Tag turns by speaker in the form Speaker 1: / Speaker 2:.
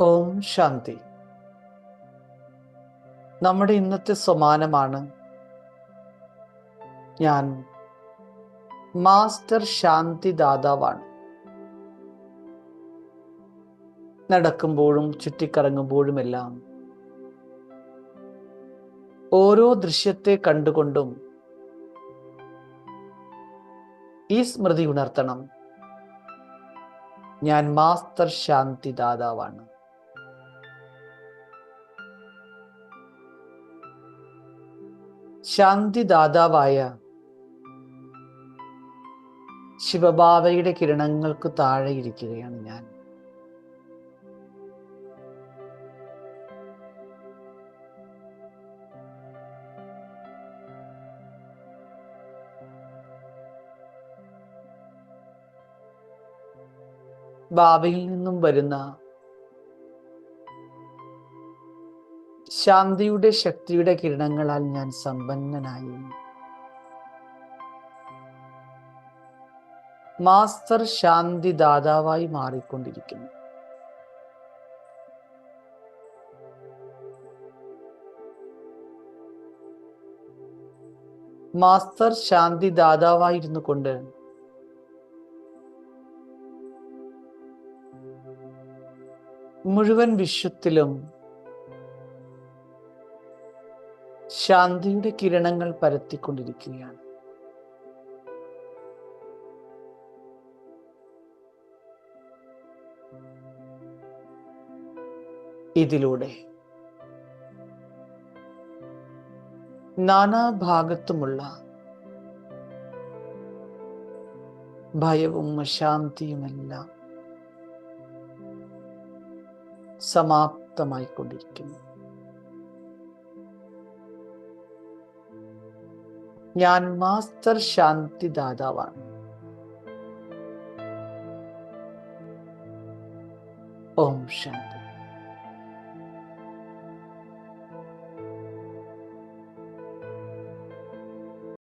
Speaker 1: ഓം ശാന്തി. നമ്മുടെ ഇന്നത്തെ സമാനമാണ് ഞാൻ മാസ്റ്റർ ശാന്തി ദാതാവാണ് നടക്കുമ്പോഴും ചുറ്റിക്കറങ്ങുമ്പോഴുമെല്ലാം ഓരോ ദൃശ്യത്തെ കണ്ടുകൊണ്ടും ഈ സ്മൃതി ഉണർത്തണം. ഞാൻ മാസ്റ്റർ ശാന്തി ദാതാവാണ് ശാന്തിദാതാവായ ശിവബാബയുടെ കിരണങ്ങൾക്ക് താഴെ ഇരിക്കുകയാണ് ഞാൻ. ബാബയിൽ നിന്നും വരുന്ന ശാന്തിയുടെ ശക്തിയുടെ കിരണങ്ങളാൽ ഞാൻ സമ്പന്നനായി. മാസ്റ്റർ ശാന്തി ദാതാവായി മാറിക്കൊണ്ടിരിക്കുന്നു. മാസ്റ്റർ ശാന്തി ദാതാവായിരുന്നു കൊണ്ട് മുഴുവൻ വിശ്വത്തിലും ശാന്തിയുടെ കിരണങ്ങൾ പരത്തിക്കൊണ്ടിരിക്കുകയാണ്. ഇതിലൂടെ നാനാഭാഗത്തുമുള്ള ഭയവും അശാന്തിയുമെല്ലാം സമാപ്തമായിക്കൊണ്ടിരിക്കുന്നു. ഞാൻ മാസ്റ്റർ ശാന്തി ദാതാവാണ് ഓം ശാന്തി.